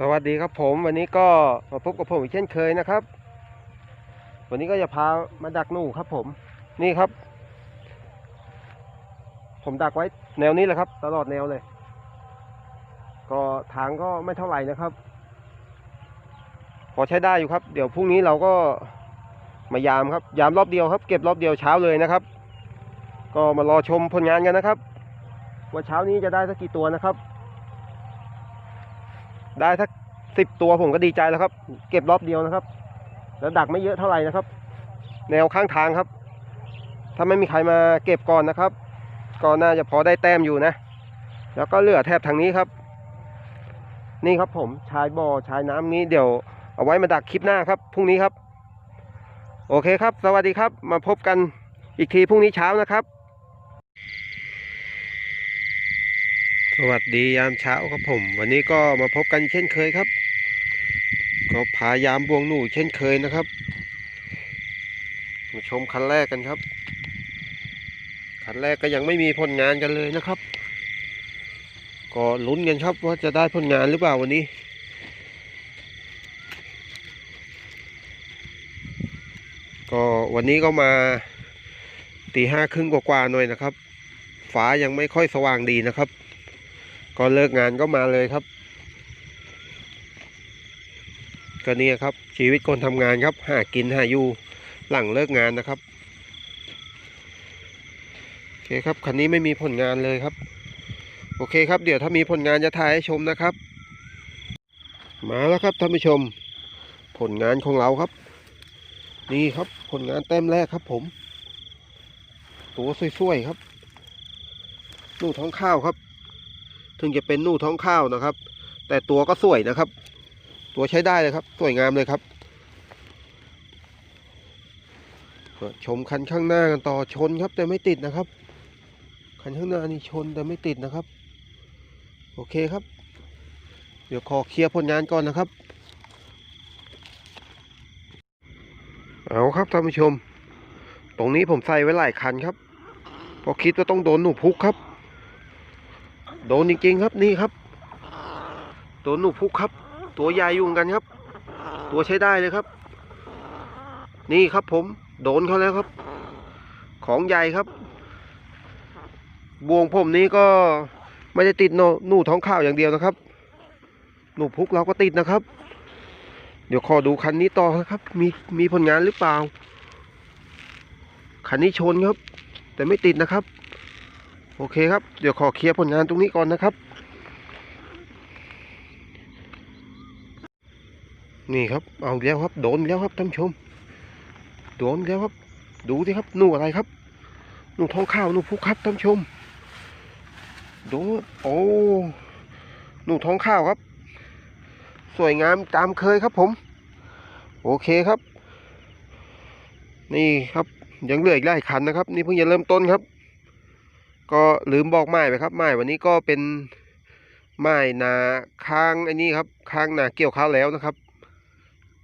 สวัสดีครับผมวันนี้ก็มาพบกับผมอีกเช่นเคยนะครับ วันนี้ก็จะพามาดักหนูครับผมนี่ครับ ผมดักไว้แนวนี้แหละครับ ตลอดแนวเลย ก็ทางก็ไม่เท่าไหร่นะครับ พอใช้ได้อยู่ครับ เดี๋ยวพรุ่งนี้เราก็มายามครับ ยามรอบเดียวครับ เก็บรอบเดียวเช้าเลยนะครับ ก็มารอชมผลงานกันนะครับ ว่าเช้านี้จะได้สักกี่ตัวนะครับ ได้สักสิบตัวผมก็ดีใจแล้วครับ เก็บรอบเดียวนะครับ แล้วดักไม่เยอะเท่าไหร่นะครับ แนวข้างทางครับ ถ้าไม่มีใครมาเก็บก่อนนะครับ ก็น่าจะพอได้แต้มอยู่นะ แล้วก็เหลือแทบทางนี้ครับ นี่ครับผมชายบ่อชายน้ำนี้เดี๋ยวเอาไว้มาดักคลิปหน้าครับพรุ่งนี้ครับ โอเคครับ สวัสดีครับ มาพบกันอีกทีพรุ่งนี้เช้านะครับ สวัสดียามเช้าครับผม วันนี้ก็มาพบกันเช่นเคยครับ ก็พายามบวงหนูเช่นเคยนะครับ มาชมคันแรกกันครับ คันแรกก็ยังไม่มีผลงานกันเลยนะครับ ก็ลุ้นกันครับว่าจะได้ผลงานหรือเปล่าวันนี้ก็วันนี้ก็มาตีห้าครึ่งกว่าๆหน่อยนะครับ ฟ้ายังไม่ค่อยสว่างดีนะครับ ก็เลิกงานก็มาเลยครับ ก็นี่ครับ ชีวิตคนทำงานครับหากินหาอยู่หลังเลิกงานนะครับโอเคครับคันนี้ไม่มีผลงานเลยครับ โอเคครับ เดี๋ยวถ้ามีผลงานจะถ่ายให้ชมนะครับ มาแล้วครับท่านผู้ชม ผลงานของเราครับ นี่ครับผลงานแต้มแรกครับ ผม ตัวสวยๆครับลูกท้องข้าวครับ ถึงจะเป็นนู่ท้องข้าวนะครับ แต่ตัวก็สวยนะครับ ตัวใช้ได้เลยครับ สวยงามเลยครับ ชมคันข้างหน้ากันต่อชนครับ แต่ไม่ติดนะครับ คันข้างหน้านี่ชนแต่ไม่ติดนะครับ โอเคครับ เดี๋ยวขอเคลียร์ผลงานก่อนนะครับ เอาครับท่านผู้ชม ตรงนี้ผมใส่ไว้หลายคันครับเพราะคิดว่าต้องโดนหนูพุกครับ โดนจริงๆครับนี่ครับโดนหนูพุกครับ ตัวใหญ่ยุ่เหมือนกันครับ ตัวใช้ได้เลยครับ นี่ครับผม โดนเขาแล้วครับ ของใหญ่ครับ บวงผมนี้ก็ไม่ได้ติดโนหนูท้องข้าวอย่างเดียวนะครับ หนูพุกเราก็ติดนะครับ เดี๋ยวขอดูคันนี้ต่อนะครับ มีมีผลงานหรือเปล่า คันนี้ชนครับ แต่ไม่ติดนะครับ โอเคครับ เดี๋ยวขอเคลียร์ผลงานตรงนี้ก่อนนะครับ นี่ครับ เอาแล้วครับ โดนแล้วครับท่านชม โดนแล้วครับ ดูสิครับ หนูอะไรครับ หนูทองข้าวหนูพุกครับท่านชม ดู โอ้ หนูทองข้าวครับ สวยงามตามเคยครับผม โอเคครับ นี่ครับ ยังเหลืออีกหลายคันนะครับ นี่เพิ่งจะเริ่มต้นครับ ก็ลืมบอกไม้ไปครับไม้วันนี้ก็เป็นไม้นาข้างไอ้นี่ครับข้างนาเกี่ยวข้าวแล้วนะครับ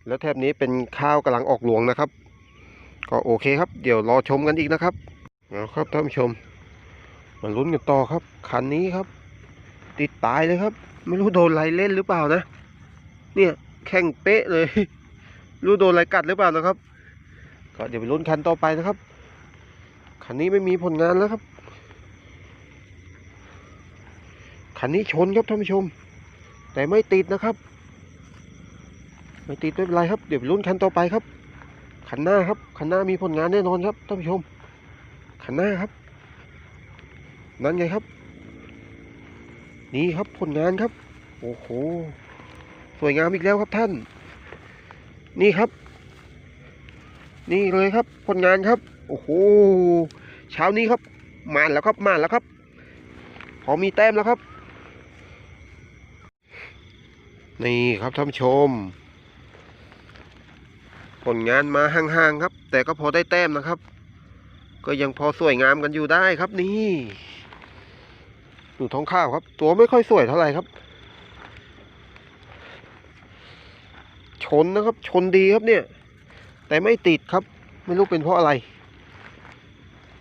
แล้วแถบนี้เป็นข้าวกำลังออกหลวงนะครับ ก็โอเคครับ เดี๋ยวรอชมกันอีกนะครับเอาครับท่านผู้ชมมาลุ้นกันต่อครับคันนี้ครับ ติดตายเลยครับ ไม่รู้โดนอะไรเล่นหรือเปล่านะ เนี่ยแข่งเป๊ะเลย รู้โดนอะไรกัดหรือเปล่านะครับ ก็เดี๋ยวไปลุ้นคันต่อไปนะครับคันนี้ไม่มีผลงานแล้วครับ คันนี้ชนครับท่านผู้ชม แต่ไม่ติดนะครับ ไม่ติดไม่เป็นไรครับเดี๋ยวลุ้นคันต่อไปครับคันหน้าครับคันหน้ามีผลงานแน่นอนครับท่านผู้ชมคันหน้าครับ นั่นไงครับ นี่ครับผลงานครับโอ้โหสวยงามอีกแล้วครับท่าน นี่ครับ นี่เลยครับผลงานครับ โอ้โหเช้านี้ครับมาแล้วครับมาแล้วครับ พอมีแต้มแล้วครับ นี่ครับท่านชม ผลงานมาห่างๆครับ แต่ก็พอได้แต้มนะครับ ก็ยังพอสวยงามกันอยู่ได้ครับนี่หนูท้องข้าวครับ ตัวไม่ค่อยสวยเท่าไหร่ครับ ชนนะครับ ชนดีครับเนี่ย แต่ไม่ติดครับ ไม่รู้เป็นเพราะอะไร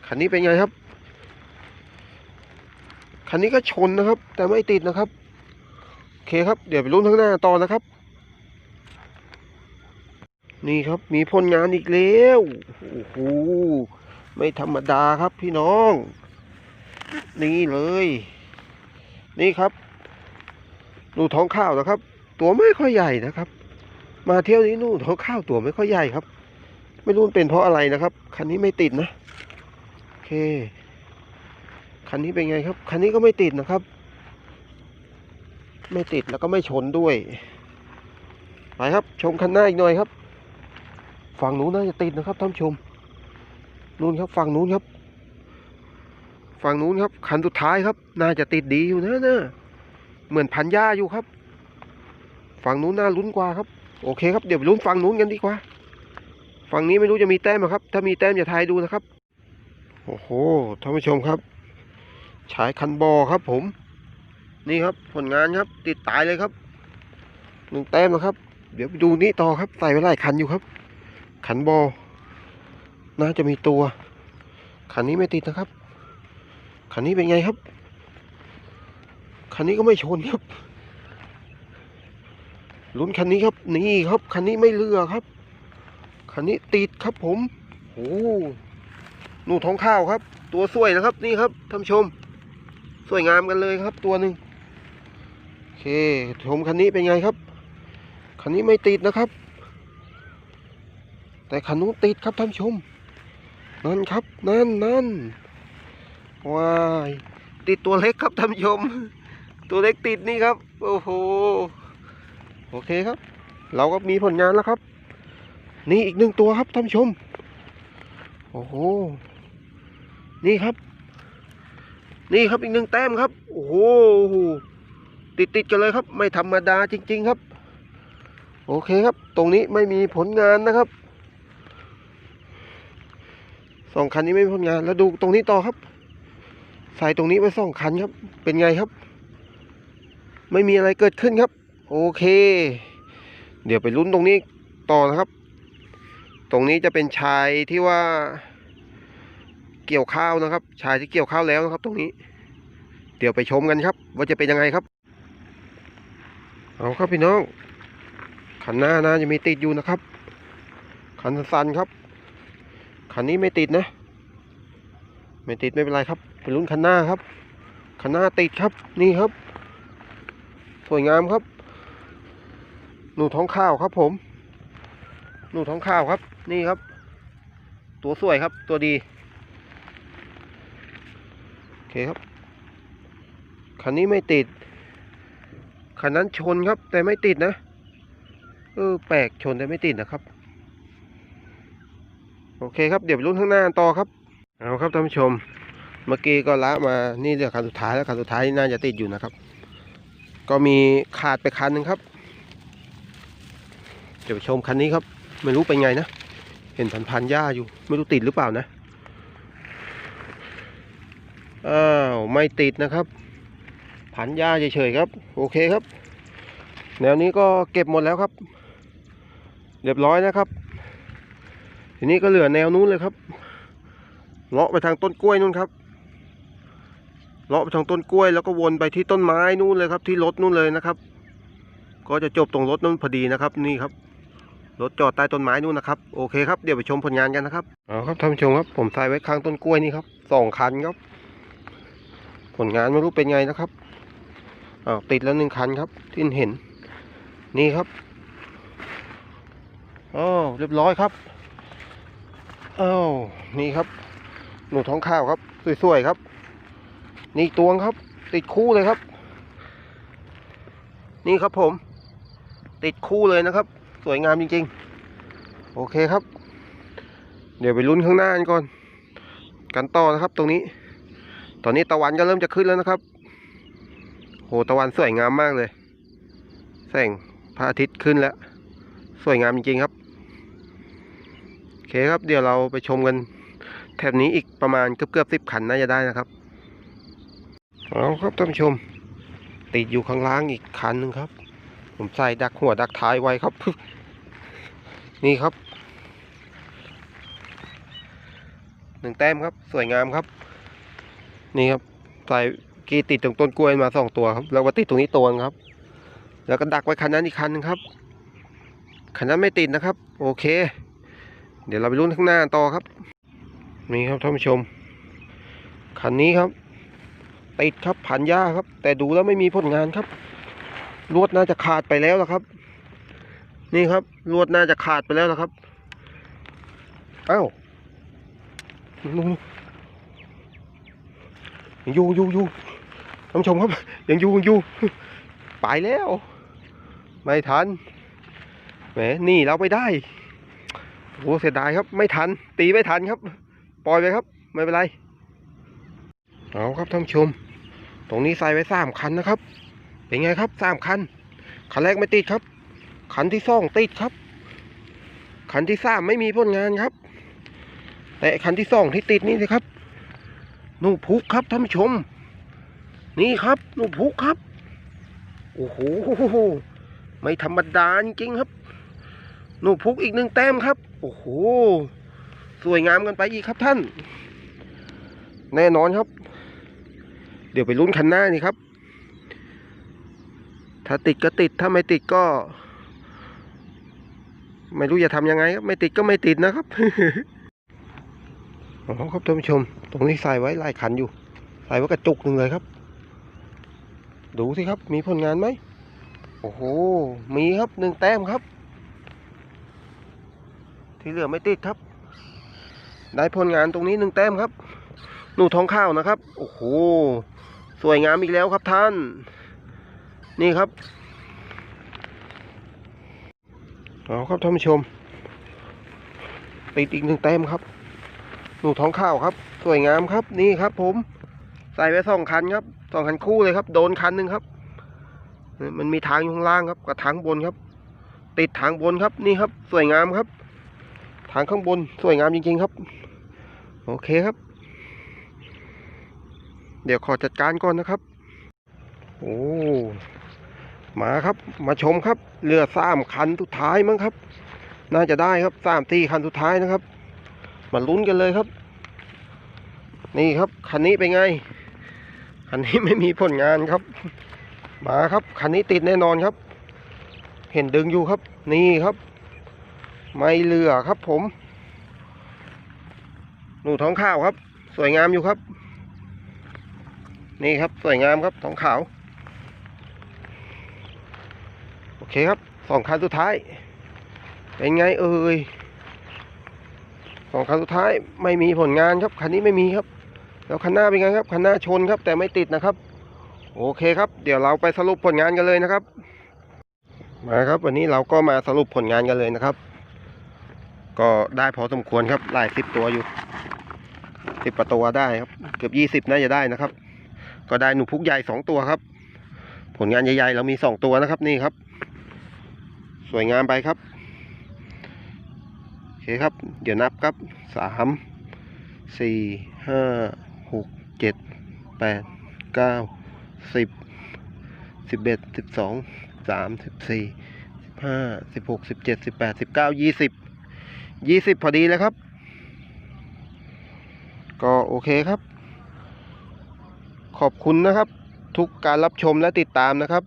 คันนี้เป็นไงครับ คันนี้ก็ชนนะครับ แต่ไม่ติดนะครับ เคครับ เดี๋ยวไปลุ้นข้างหน้าต่อนะครับ นี่ครับมีผลงานอีกแล้วโอ้โหไม่ธรรมดาครับพี่น้อง นี่เลย นี่ครับหนูท้องข้าวนะครับ ตัวไม่ค่อยใหญ่นะครับ มาเที่ยวนี้หนูท้องข้าวตัวไม่ค่อยใหญ่ครับ ไม่รู้เป็นเพราะอะไรนะครับ คันนี้ไม่ติดนะโอเค คันนี้เป็นไงครับ คันนี้ก็ไม่ติดนะครับ ไม่ติดแล้วก็ไม่ชนด้วย ไปครับชมคันหน้าอีกหน่อยครับ ฝั่งนู้นน่าจะติดนะครับท่านชม นู้นครับฝั่งนู้นครับ ฝั่งนู้นครับ คันสุดท้ายครับ น่าจะติดดีอยู่นะนะเหมือนพันหญ้าอยู่ครับ ฝั่งนู้นน่าลุ้นกว่าครับ โอเคครับเดี๋ยวลุ้นฝั่งนู้นกันดีกว่า ฝั่งนี้ไม่รู้จะมีแต้มไหมครับ ถ้ามีแต้มจะทายดูนะครับ โอ้โหท่านผู้ชมครับ ฉายคันบอครับผม นี่ครับผลงานครับ ติดตายเลยครับหนึ่งแต้มนะครับ เดี๋ยวไปดูนี่ต่อครับใส่ไว้หลายคันอยู่ครับ ขันบอน่าจะมีตัวคันนี้ไม่ติดนะครับคันนี้เป็นไงครับคันนี้ก็ไม่ชนครับลุ้นคันนี้ครับ นี่ครับคันนี้ไม่เลือกครับคันนี้ติดครับผมโอ้หนูท้องข้าวครับ ตัวสวยนะครับ นี่ครับท่านชม สวยงามกันเลยครับตัวหนึ่ง เคชมคันนี้เป็นไงครับ คันนี้ไม่ติดนะครับ แต่คันนู้นติดครับท่านชม นั่นครับ นั่นนั่นว้ายติดตัวเล็กครับท่านชม ตัวเล็กติดนี่ครับ โอ้โห โอเคครับ เราก็มีผลงานแล้วครับ นี่อีกหนึ่งตัวครับท่านชม โอ้โห นี่ครับ นี่ครับอีกหนึ่งแต้มครับ โอ้โห ติดติดๆกันเลยครับ ไม่ธรรมดาจริง ๆครับ โอเคครับ ตรงนี้ไม่มีผลงานนะครับสองคันนี้ไม่มีผลงานแล้วดูตรงนี้ต่อครับ ใส่ตรงนี้ไว้สองคันครับ เป็นไงครับ ไม่มีอะไรเกิดขึ้นครับ โอเค เดี๋ยวไปลุ้นตรงนี้ต่อนะครับ ตรงนี้จะเป็นชายที่ว่าเกี่ยวข้าวนะครับ ชายที่เกี่ยวข้าวแล้วนะครับ ตรงนี้ เดี๋ยวไปชมกันครับ ว่าจะเป็นยังไงครับ เอาครับพี่น้องคันหน้านะจะมีติดอยู่นะครับคันสั้นครับคันนี้ไม่ติดนะ ไม่ติดไม่เป็นไรครับไปลุ้นคันหน้าครับคันหน้าติดครับนี่ครับ สวยงามครับ หนูท้องข้าวครับผม หนูท้องข้าวครับ นี่ครับ ตัวสวยครับตัวดีโอเคครับ คันนี้ไม่ติด คันนั้นชนครับ แต่ไม่ติดนะเออแปลกชนแต่ไม่ติดนะครับ โอเคครับเดี๋ยวไปลุ้นข้างหน้าต่อครับเอาครับท่านผู้ชม เมื่อกี้ก็ละมานี่เหลือคันสุดท้ายแล้วคันสุดท้ายนี่น่าจะติดอยู่นะครับ ก็มีขาดไปคันหนึ่งครับเดี๋ยวไปชมคันนี้ครับ ไม่รู้เป็นไงนะเห็นพันพันหญ้าอยู่ ไม่รู้ติดหรือเปล่านะอ้าวไม่ติดนะครับ พันหญ้าเฉยๆครับ โอเคครับ แนวนี้ก็เก็บหมดแล้วครับ เรียบร้อยนะครับ ทีนี้ก็เหลือแนวนู้นเลยครับเลาะไปทางต้นกล้วยนู่นครับเลาะไปทางต้นกล้วยแล้วก็วนไปที่ต้นไม้นู่นเลยครับ ที่รถนู่นเลยนะครับ ก็จะจบตรงรถนู่นพอดีนะครับ นี่ครับรถจอดใต้ต้นไม้นู่นนะครับโอเคครับเดี๋ยวไปชมผลงานกันนะครับเอาครับท่านผู้ชมครับ ผมใส่ไว้ข้างต้นกล้วยนี่ครับสองคันครับ ผลงานไม่รู้เป็นไงนะครับ อ้าวติดแล้วหนึ่งคันครับ ที่เห็น นี่ครับอ๋อเรียบร้อยครับอ้าวนี่ครับ หนูท้องข้าวครับสวยๆครับ นี่ตวงครับ ติดคู่เลยครับ นี่ครับผม ติดคู่เลยนะครับ สวยงามจริงๆ โอเคครับ เดี๋ยวไปลุ้นข้างหน้ากันก่อน กันต่อนะครับตรงนี้ ตอนนี้ตะวันก็เริ่มจะขึ้นแล้วนะครับ โหตะวันสวยงามมากเลย แสงพระอาทิตย์ขึ้นแล้ว สวยงามจริงๆครับโอเคครับเดี๋ยวเราไปชมกันแถบนี้อีกประมาณเกือบเกือบสิบคันน่าจะได้นะครับเอาครับท่านผู้ชม ติดอยู่ข้างล่างอีกคันหนึ่งครับ ผมใส่ดักหัวดักท้ายไว้ครับ นี่ครับหนึ่งแต้มครับ สวยงามครับ นี่ครับใส่ กีติดตรงต้นกล้วยมาสองตัวครับแล้วก็ติดตรงนี้ตัวครับ แล้วก็ดักไว้คันนั้นอีกคันหนึงครับคันนั้นไม่ติดนะครับ โอเค เดี๋ยวเราไปลุ้นข้างหน้าต่อครับนี่ครับท่านผู้ชมคันนี้ครับติดครับผ่านหญ้าครับ แต่ดูแล้วไม่มีผลงานครับลวดน่าจะขาดไปแล้วละครับ นี่ครับลวดน่าจะขาดไปแล้วละครับอ้าวอยู่อยู่อยู่ ท่านผู้ชมครับ ยังอยู่ยังอยู่ไปแล้ว ไม่ทันแหมนี่เราไม่ได้โอ้เสียดายครับ ไม่ทัน ตีไม่ทันครับ ปล่อยไปครับ ไม่เป็นไร เอาครับท่านผู้ชม ตรงนี้ใส่ไว้สามคันนะครับ เป็นไงครับสามคัน คันแรกไม่ติดครับ คันที่สองติดครับ คันที่สามไม่มีผลงานครับ แต่คันที่สองที่ติดนี่สิครับหนูพุกครับท่านผู้ชม นี่ครับหนูพุกครับ โอ้โหไม่ธรรมดาจริงครับหนูพุกอีกหนึ่งแต้มครับ โอ้โห สวยงามกันไปอีกครับท่าน แน่นอนครับ เดี๋ยวไปลุ้นคันหน้านี่ครับ ถ้าติดก็ติดถ้าไม่ติดก็ ไม่รู้จะทำยังไงครับ ไม่ติดก็ไม่ติดนะครับอ๋อครับท่านผู้ชม ตรงนี้ใส่ไว้ลายคันอยู่ ใส่ไว้กระจุกหนึ่งเลยครับ ดูสิครับ มีผลงานไหม โอ้โห มีครับหนึ่งแต้มครับ ที่เหลือไม่ติดครับ ได้ผลงานตรงนี้หนึ่งแต้มครับ หนูทองข้าวนะครับ โอ้โห สวยงามอีกแล้วครับท่าน นี่ครับ เอาครับท่านผู้ชม ติดอีกหนึ่งแต้มครับ หนูท้องข้าวครับ สวยงามครับ นี่ครับผม ใส่ไว้สองคันครับ สองคันคู่เลยครับ โดนคันหนึ่งครับ มันมีทางอยู่ข้างล่างครับ กับทางบนครับ ติดทางบนครับนี่ครับ สวยงามครับ ทางข้างบนสวยงามจริงๆครับ โอเคครับ เดี๋ยวขอจัดการก่อนนะครับ โอ้มาครับ มาชมครับเรือสามคันสุดท้ายมั้งครับ น่าจะได้ครับสามตีคันสุดท้ายนะครับ มาลุ้นกันเลยครับ นี่ครับคันนี้เป็นไง คันนี้ไม่มีผลงานครับ มาครับ คันนี้ติดแน่นอนครับ เห็นดึงอยู่ครับ นี่ครับ ไม่เรือครับผม หนูท้องข้าวครับ สวยงามอยู่ครับ นี่ครับสวยงามครับท้องขาว โอเคครับสองคันสุดท้าย เป็นไงเอ่ยสองคันสุดท้ายไม่มีผลงานครับ คันนี้ไม่มีครับ แล้วคันหน้าเป็นไงครับคันหน้าชนครับ แต่ไม่ติดนะครับ โอเคครับ เดี๋ยวเราไปสรุปผลงานกันเลยนะครับ มาครับวันนี้เราก็มาสรุปผลงานกันเลยนะครับ ก็ได้พอสมควรครับหลายสิบตัวอยู่สิบประตัวได้ครับ เกือบยี่สิบน่าจะได้นะครับ ก็ได้หนูพุกใหญ่สองตัวครับ ผลงานใหญ่ๆเรามีสองตัวนะครับนี่ครับ สวยงามไปครับโอเคครับ เดี๋ยวนับครับสามสี่ห้า หกเจ็ดแปดเก้าสิบสิบเอ็ดสิบสองสามสิบสี่สิบห้าสิบหกสิบเจ็ดสิบแปดสิบเก้ายี่สิบยี่สิบพอดีเลยครับ ก็โอเคครับ ขอบคุณนะครับ ทุกการรับชมและติดตามนะครับ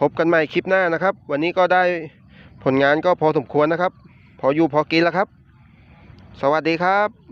พบกันใหม่คลิปหน้านะครับ วันนี้ก็ได้ผลงานก็พอสมควรนะครับ พออยู่พอกินแล้วครับ สวัสดีครับ